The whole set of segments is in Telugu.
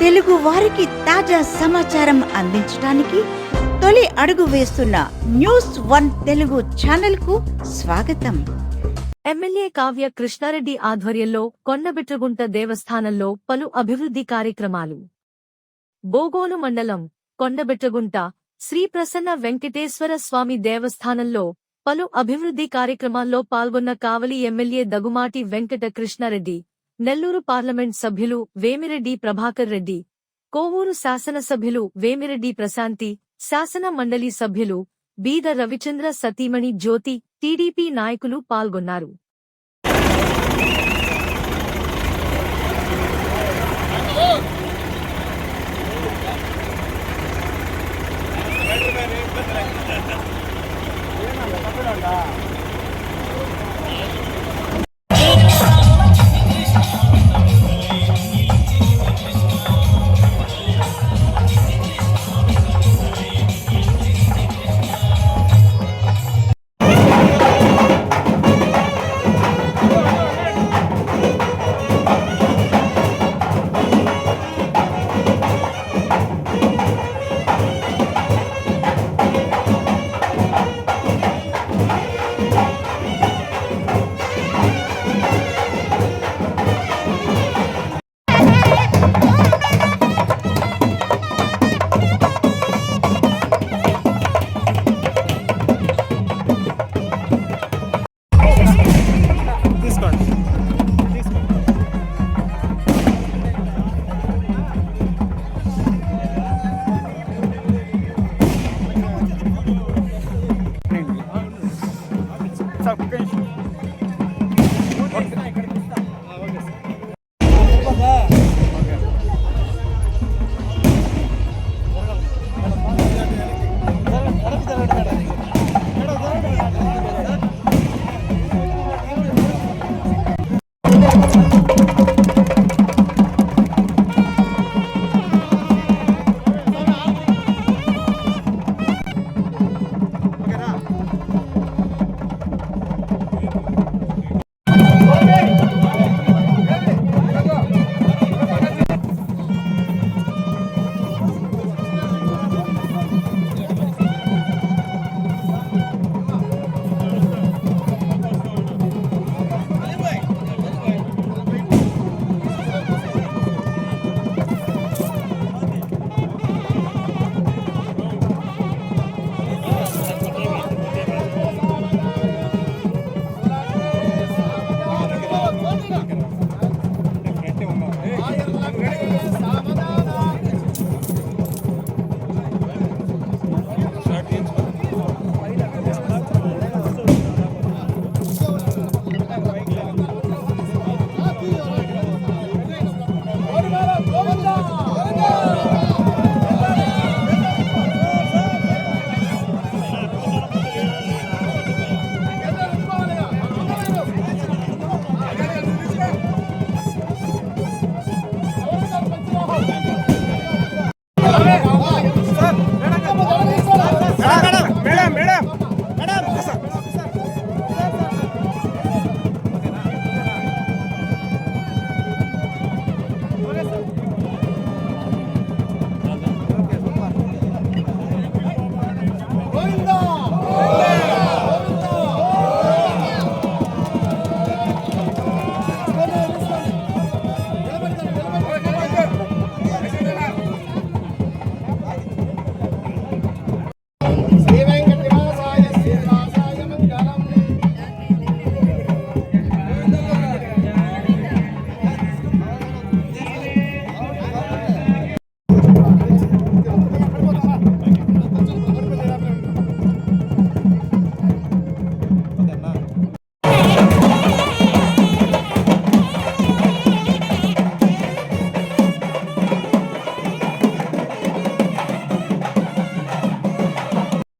తెలుగు వారికి తాజా సమాచారం అందించడానికి తొలి అడుగు వేస్తున్న న్యూస్ వన్ తెలుగు ఛానల్కు స్వాగతం. ఎమ్మెల్యే కావ్య కృష్ణారెడ్డి ఆధ్వర్యంలో కొండబిట్రగుంట దేవస్థానంలో పలు అభివృద్ధి కార్యక్రమాలు. బోగోలు మండలం కొండబిట్రగుంట శ్రీ ప్రసన్న వెంకటేశ్వర స్వామి దేవస్థానంలో పలు అభివృద్ధి కార్యక్రమాల్లో పాల్గొన్న కావలి ఎమ్మెల్యే దగుమాటి వెంకట కృష్ణారెడ్డి నెల్లూరు పార్లమెంట్ సభ్యులు వేమిరెడ్డి ప్రభాకర్ రెడ్డి కోవూరు శాసనసభ్యులు వేమిరెడ్డి ప్రశాంతి శాసన మండలి సభ్యులు బీద రవిచంద్ర సతీమణి జ్యోతి టీడీపీ నాయకులు పాల్గొన్నారు.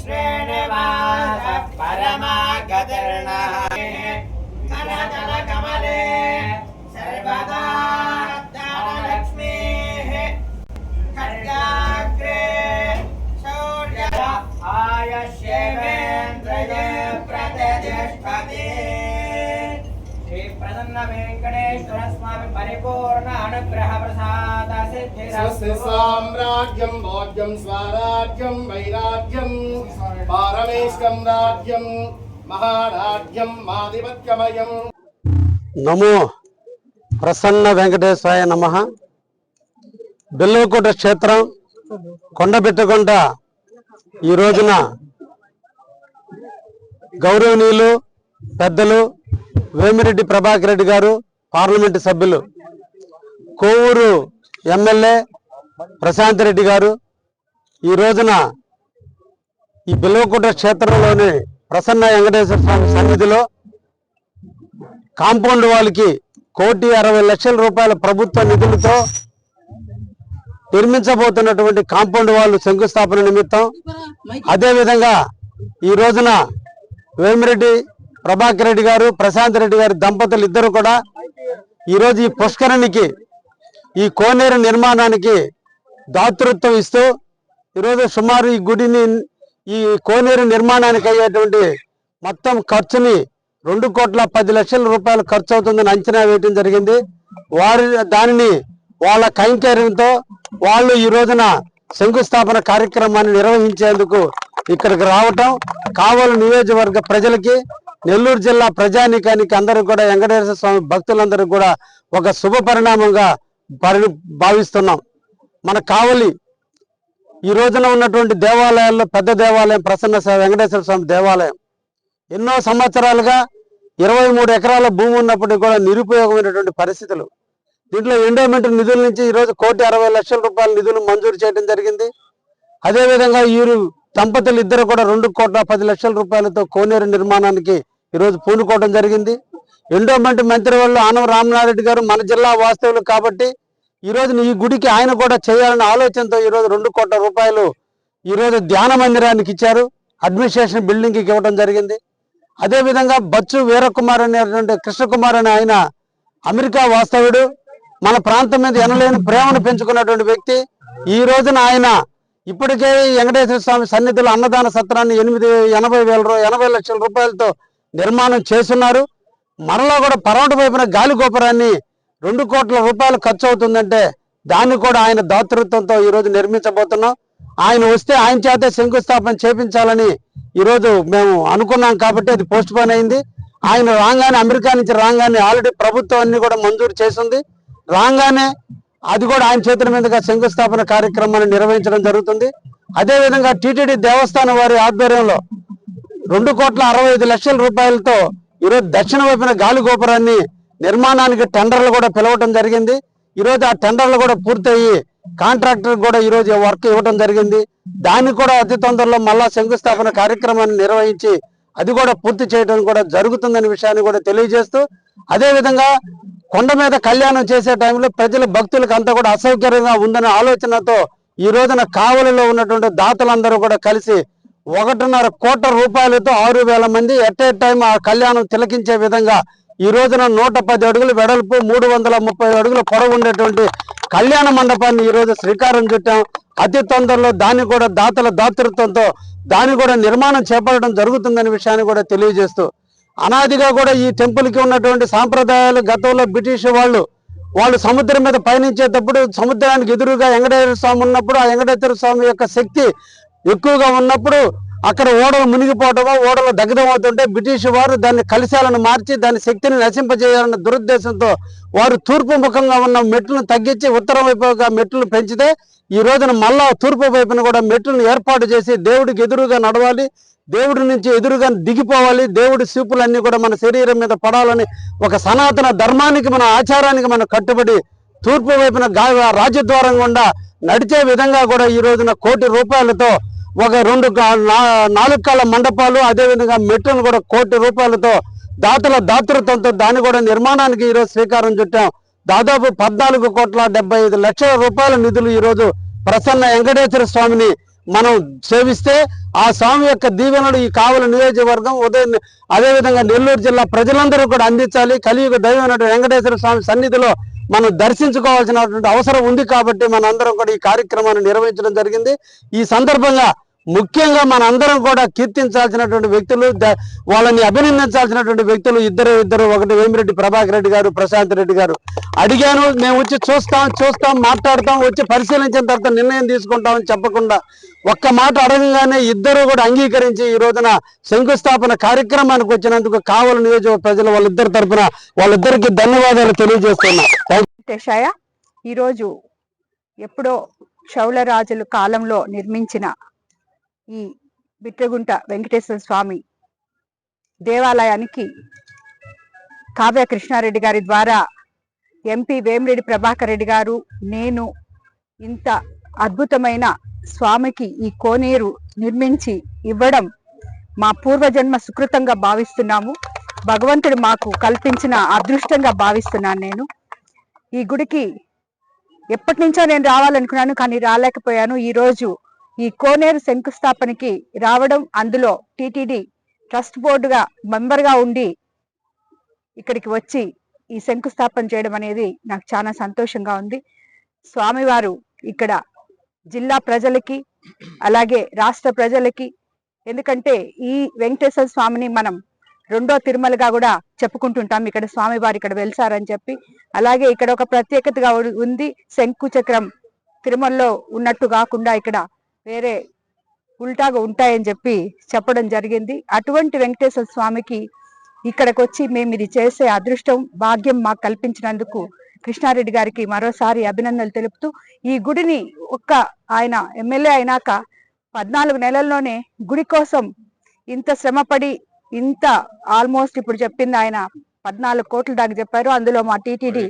श्रीनिवास परमागतिर्णः। कमले सर्वदा धनलक्ष्मीः खड्गाग्रे शौर्य आयश्येवेन्द्रये సామ్రాజ్యం భోజ్యం స్వరాజ్యం వైరాజ్యం పారమేష్కం రాజ్యం మహారాజ్యం మాధిపత్యమయం నమో ప్రసన్న వెంకటేశ్వరాయ నమ బెల్లవకోట క్షేత్రం కొండబెట్టకొండ ఈ రోజున గౌరవనీయులు పెద్దలు వేమిరెడ్డి ప్రభాకర్ రెడ్డి గారు పార్లమెంటు సభ్యులు కోవూరు ఎమ్మెల్యే ప్రశాంత్ రెడ్డి గారు. ఈ రోజున ఈ బిల్వకోట క్షేత్రంలోని ప్రసన్న వెంకటేశ్వర స్వామి సన్నిధిలో కాంపౌండ్ వాళ్ళకి కోటి అరవై లక్షల రూపాయల ప్రభుత్వ నిధులతో నిర్మించబోతున్నటువంటి కాంపౌండ్ వాళ్ళు శంకుస్థాపన నిమిత్తం అదేవిధంగా ఈ రోజున వేమిరెడ్డి ప్రభాకర్ రెడ్డి గారు ప్రశాంత్ రెడ్డి గారి దంపతులు ఇద్దరు కూడా ఈ రోజు ఈ పుష్కరణికి ఈ కోనేరు నిర్మాణానికి దాతృత్వం ఇస్తూ ఈరోజు సుమారు ఈ గుడిని ఈ కోనేరు నిర్మాణానికి అయ్యేటువంటి మొత్తం ఖర్చుని రెండు కోట్ల పది లక్షల రూపాయలు ఖర్చు అవుతుందని అంచనా వేయటం జరిగింది. వారి దానిని వాళ్ళ కైంకర్యంతో వాళ్ళు ఈ రోజున శంకుస్థాపన కార్యక్రమాన్ని నిర్వహించేందుకు ఇక్కడికి రావటం కావలి నియోజకవర్గ ప్రజలకి నెల్లూరు జిల్లా ప్రజానీకానికి అందరూ కూడా వెంకటేశ్వర స్వామి భక్తులందరూ కూడా ఒక శుభ పరిణామంగా పరి భావిస్తున్నాం. మన కావలి ఈ రోజున ఉన్నటువంటి దేవాలయాల్లో పెద్ద దేవాలయం ప్రసన్న వెంకటేశ్వర స్వామి దేవాలయం. ఎన్నో సంవత్సరాలుగా ఇరవై మూడు ఎకరాల భూమి ఉన్నప్పటికీ కూడా నిరుపయోగమైనటువంటి పరిస్థితులు. దీంట్లో ఎండోమెంట్ నిధుల నుంచి ఈ రోజు కోటి అరవై లక్షల రూపాయల నిధులు మంజూరు చేయడం జరిగింది. అదేవిధంగా వీరు దంపతులు ఇద్దరు కూడా రెండు కోట్ల పది లక్షల రూపాయలతో కోనేరు నిర్మాణానికి ఈరోజు పూనుకోవడం జరిగింది. ఎండోమెంట్ మంత్రి వాళ్ళు ఆనవ రామనారెడ్డి గారు మన జిల్లా వాస్తవులు కాబట్టి ఈ ఈ గుడికి ఆయన కూడా చేయాలనే ఆలోచనతో ఈరోజు రెండు కోట్ల రూపాయలు ఈ రోజు ధ్యాన మందిరానికి ఇచ్చారు. అడ్మినిస్ట్రేషన్ బిల్డింగ్కి ఇవ్వడం జరిగింది. అదేవిధంగా బచ్చు వీరకుమార్ అనేటువంటి కృష్ణకుమార్ అనే ఆయన అమెరికా వాస్తవుడు. మన ప్రాంతం మీద ఎనలేని ప్రేమను పెంచుకున్నటువంటి వ్యక్తి. ఈ రోజున ఆయన ఇప్పటికే వెంకటేశ్వర స్వామి సన్నిధిలో అన్నదాన సత్రాన్ని ఎనిమిది ఎనభై వేల ఎనభై లక్షల రూపాయలతో నిర్మాణం చేస్తున్నారు. మరలా కూడా పరమటి వైపున గాలి గోపురాన్ని రెండు కోట్ల రూపాయలు ఖర్చు అవుతుందంటే దాన్ని కూడా ఆయన దాతృత్వంతో ఈరోజు నిర్మించబోతున్నాం. ఆయన వస్తే ఆయన చేతే శంకుస్థాపన చేపించాలని ఈరోజు మేము అనుకున్నాం కాబట్టి అది పోస్ట్ పోన్ అయింది. ఆయన రాగానే అమెరికా నుంచి రాగానే ఆల్రెడీ ప్రభుత్వాన్ని కూడా మంజూరు చేసింది. రాగానే అది కూడా ఆయన చేతుల మీదుగా శంకుస్థాపన కార్యక్రమాన్ని నిర్వహించడం జరుగుతుంది. అదే విధంగా దేవస్థానం వారి ఆధ్వర్యంలో రెండు కోట్ల అరవై ఐదు లక్షల రూపాయలతో ఈరోజు దక్షిణ వైపున గాలి గోపురాన్ని నిర్మాణానికి టెండర్లు కూడా పిలవటం జరిగింది. ఈరోజు ఆ టెండర్లు కూడా పూర్తయి కాంట్రాక్టర్ కూడా ఈరోజు వర్క్ ఇవ్వటం జరిగింది. దాన్ని కూడా అతి తొందరలో మళ్ళా శంకుస్థాపన కార్యక్రమాన్ని నిర్వహించి అది కూడా పూర్తి చేయడం కూడా జరుగుతుందనే విషయాన్ని కూడా తెలియజేస్తూ అదేవిధంగా కొండ మీద కళ్యాణం చేసే టైంలో ప్రజల భక్తులకు అంతా కూడా అసౌకర్యంగా ఉందనే ఆలోచనతో ఈ రోజున కావలిలో ఉన్నటువంటి దాతలందరూ కూడా కలిసి ఒకటిన్నర కోట్ల రూపాయలతో ఆరు వేల మంది ఎట్ ఏ టైం ఆ కళ్యాణం తిలకించే విధంగా ఈ రోజున నూట పది అడుగులు వెడల్పు మూడు వందల ముప్పై అడుగుల పొడవు ఉండేటువంటి కళ్యాణ మండపాన్ని ఈ రోజు శ్రీకారం చుట్టాం. అతి తొందరలో దాన్ని కూడా దాతల దాతృత్వంతో దాన్ని కూడా నిర్మాణం చేపట్టడం జరుగుతుందనే విషయాన్ని కూడా తెలియజేస్తూ అనాదిగా కూడా ఈ టెంపుల్కి ఉన్నటువంటి సాంప్రదాయాలు గతంలో బ్రిటిష్ వాళ్ళు వాళ్ళు సముద్రం మీద పయనించేటప్పుడు సముద్రానికి ఎదురుగా వెంకటేశ్వర స్వామి ఉన్నప్పుడు ఆ వెంకటేశ్వర స్వామి యొక్క శక్తి ఎక్కువగా ఉన్నప్పుడు అక్కడ ఓడలు మునిగిపోవటమో ఓడలు దగ్గదమవుతుంటే అవుతుంటే బ్రిటిష్ వారు దాన్ని కలిశాలను మార్చి దాని శక్తిని నశింపజేయాలన్న దురుద్దేశంతో వారు తూర్పు ముఖంగా ఉన్న మెట్లను తగ్గించి ఉత్తరం వైపుగా మెట్లను పెంచితే ఈ రోజున మళ్ళా తూర్పు వైపున కూడా మెట్లను ఏర్పాటు చేసి దేవుడికి ఎదురుగా నడవాలి దేవుడి నుంచి ఎదురుగా దిగిపోవాలి దేవుడి సూపులన్నీ కూడా మన శరీరం మీద పడాలని ఒక సనాతన ధర్మానికి మన ఆచారానికి మనం కట్టుబడి తూర్పు వైపున గా- రాజద్వారం గుండా నడిచే విధంగా కూడా ఈ రోజున కోటి రూపాయలతో ఒక రెండు నా- నాలుగు కాళ్ళ మండపాలు అదే విధంగా కూడా కోటి రూపాయలతో దాతల దాతృత్వంతో దాన్ని కూడా నిర్మాణానికి ఈరోజు శ్రీకారం చుట్టాం. దాదాపు పద్నాలుగు కోట్ల డెబ్బై ఐదు లక్షల రూపాయల నిధులు ఈరోజు ప్రసన్న వెంకటేశ్వర స్వామిని మనం సేవిస్తే ఆ స్వామి యొక్క దీవెనలు ఈ కావల నియోజకవర్గం ఉదయం అదేవిధంగా నెల్లూరు జిల్లా ప్రజలందరూ కూడా అందించాలి. కలియుగ దైవమైనటువంటి వెంకటేశ్వర స్వామి సన్నిధిలో మనం దర్శించుకోవాల్సినటువంటి అవసరం ఉంది కాబట్టి మనందరం కూడా ఈ కార్యక్రమాన్ని నిర్వహించడం జరిగింది. ఈ సందర్భంగా ముఖ్యంగా మన అందరం కూడా కీర్తించాల్సినటువంటి వ్యక్తులు వాళ్ళని అభినందించాల్సినటువంటి వ్యక్తులు ఇద్దరు ఇద్దరు ఒకటి వేమిరెడ్డి ప్రభాకర్ రెడ్డి గారు ప్రశాంత్ రెడ్డి గారు. అడిగాను మేము వచ్చి చూస్తాం చూస్తాం మాట్లాడతాం వచ్చి పరిశీలించిన తర్వాత నిర్ణయం తీసుకుంటామని చెప్పకుండా ఒక్క మాట అడగగానే ఇద్దరు కూడా అంగీకరించి ఈ రోజున శంకుస్థాపన కార్యక్రమానికి వచ్చినందుకు కావలి నియోజక ప్రజలు వాళ్ళిద్దరి తరపున వాళ్ళిద్దరికి ధన్యవాదాలు తెలియజేస్తున్నా. ఈరోజు ఎప్పుడో చౌళరాజుల కాలంలో నిర్మించిన ఈ బిట్రగుంట వెంకటేశ్వర స్వామి దేవాలయానికి కావ్య కృష్ణారెడ్డి గారి ద్వారా ఎంపీ వేమిరెడ్డి ప్రభాకర్ రెడ్డి గారు నేను ఇంత అద్భుతమైన స్వామికి ఈ కోనేరు నిర్మించి ఇవ్వడం మా పూర్వజన్మ సుకృతంగా భావిస్తున్నాము. భగవంతుడు మాకు కల్పించిన అదృష్టంగా భావిస్తున్నాను నేను. ఈ గుడికి ఎప్పటి నుంచో నేను రావాలనుకున్నాను కానీ రాలేకపోయాను. ఈరోజు ఈ కోనేరు శంకుస్థాపనకి రావడం అందులో టిటిడి ట్రస్ట్ బోర్డుగా మెంబర్గా ఉండి ఇక్కడికి వచ్చి ఈ శంకుస్థాపన చేయడం అనేది నాకు చాలా సంతోషంగా ఉంది. స్వామివారు ఇక్కడ జిల్లా ప్రజలకి అలాగే రాష్ట్ర ప్రజలకి. ఎందుకంటే ఈ వెంకటేశ్వర స్వామిని మనం రెండో తిరుమలగా కూడా చెప్పుకుంటుంటాం. ఇక్కడ స్వామివారు ఇక్కడ వెలిసారని చెప్పి. అలాగే ఇక్కడ ఒక ప్రత్యేకతగా ఉంది శంకు చక్రం తిరుమలలో ఉన్నట్టు కాకుండా ఇక్కడ వేరే ఉల్టాగా ఉంటాయని చెప్పి చెప్పడం జరిగింది. అటువంటి వెంకటేశ్వర స్వామికి ఇక్కడికి వచ్చి మేము ఇది చేసే అదృష్టం భాగ్యం మాకు కల్పించినందుకు కృష్ణారెడ్డి గారికి మరోసారి అభినందనలు తెలుపుతూ ఈ గుడిని ఒక్క ఆయన ఎమ్మెల్యే అయినాక పద్నాలుగు నెలల్లోనే గుడి కోసం ఇంత శ్రమపడి ఇంత ఆల్మోస్ట్ ఇప్పుడు చెప్పింది ఆయన పద్నాలుగు కోట్ల దాకా చెప్పారు. అందులో మా టీటీడీ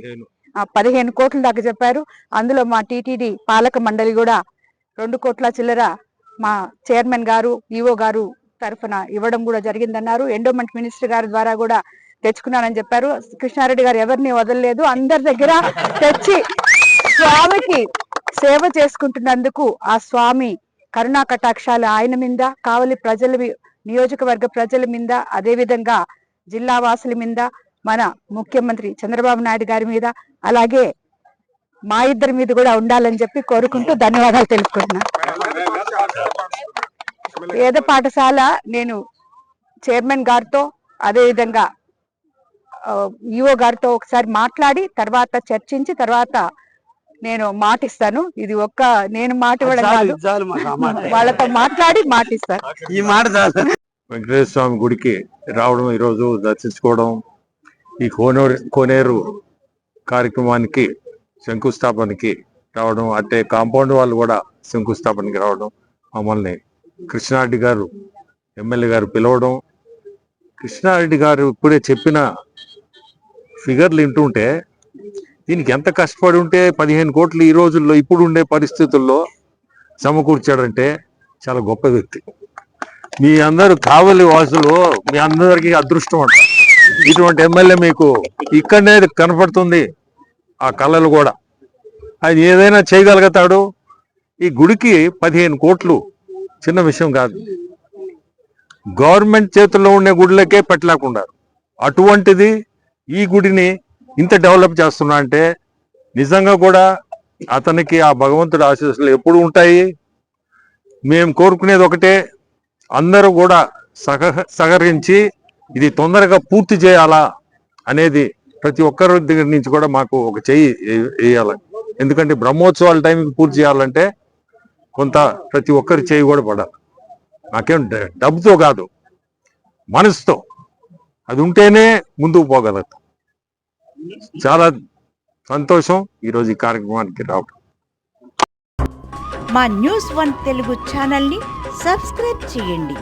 పదిహేను. కోట్ల దాకా చెప్పారు. అందులో మా టీటీడీ పాలక మండలి కూడా రెండు కోట్ల చిల్లర మా చైర్మన్ గారు ఈఓ గారు తరఫున ఇవ్వడం కూడా జరిగిందన్నారు. ఎండోమెంట్ మినిస్టర్ గారి ద్వారా కూడా తెచ్చుకున్నానని చెప్పారు. కృష్ణారెడ్డి గారు ఎవరిని వదలలేదు. అందరి దగ్గర తెచ్చి స్వామికి సేవ చేసుకుంటున్నందుకు ఆ స్వామి కరుణా కటాక్షాలు ఆయన మీద కావలి ప్రజల నియోజకవర్గ ప్రజల మీద అదేవిధంగా జిల్లా వాసుల మీద మన ముఖ్యమంత్రి చంద్రబాబు నాయుడు గారి మీద అలాగే మా ఇద్దరి మీద కూడా ఉండాలని చెప్పి కోరుకుంటూ ధన్యవాదాలు తెలుపుకుంటున్నాను వేద పాఠశాల నేను చైర్మన్ గారితో అదేవిధంగా ఈఓ గారితో ఒకసారి మాట్లాడి తర్వాత చర్చించి తర్వాత నేను మాటిస్తాను. ఇది ఒక్క నేను మాట. వాళ్ళతో మాట్లాడి మాటిస్తాను. ఈ మాట వెంకటేశ్వర స్వామి గుడికి రావడం ఈరోజు దర్శించుకోవడం ఈ కోనేరు కోనేరు కార్యక్రమానికి శంకుస్థాపనకి రావడం అంటే కాంపౌండ్ వాళ్ళు కూడా శంకుస్థాపనకి రావడం మమ్మల్ని కృష్ణారెడ్డి గారు ఎమ్మెల్యే గారు పిలవడం కృష్ణారెడ్డి గారు ఇప్పుడే చెప్పిన ఫిగర్లు వింటుంటే దీనికి ఎంత కష్టపడి ఉంటే పదిహేను కోట్లు ఈ రోజుల్లో ఇప్పుడు ఉండే పరిస్థితుల్లో సమకూర్చాడంటే చాలా గొప్ప వ్యక్తి. మీ అందరు కావలి వాసులు మీ అందరికీ అదృష్టం అంట. ఇటువంటి ఎమ్మెల్యే మీకు ఇక్కడనే కనపడుతుంది ఆ కళలు కూడా. ఆయన ఏదైనా చేయగలుగుతాడు. ఈ గుడికి పదిహేను కోట్లు చిన్న విషయం కాదు. గవర్నమెంట్ చేతుల్లో ఉండే గుడిలకే పెట్టలేకున్నారు అటువంటిది ఈ గుడిని ఇంత డెవలప్ చేస్తున్నా అంటే నిజంగా కూడా అతనికి ఆ భగవంతుడి ఆశీస్సులు ఎప్పుడు ఉంటాయి? మేము కోరుకునేది ఒకటే అందరూ కూడా సహ సహకరించి ఇది తొందరగా పూర్తి చేయాలా అనేది ప్రతి ఒక్కరి దగ్గర నుంచి కూడా మాకు ఒక చెయ్యి వేయాలి. ఎందుకంటే బ్రహ్మోత్సవాల టైంకి పూర్తి చేయాలంటే కొంత ప్రతి ఒక్కరి చేయి కూడా పడాలి. నాకేం డబ్బుతో కాదు మనసుతో. అది ఉంటేనే ముందుకు పోగలుగుతాం. చాలా సంతోషం ఈరోజు ఈ కార్యక్రమానికి రావడం మా న్యూస్ వన్ తెలుగు ఛానల్ని సబ్స్క్రైబ్ చేయండి.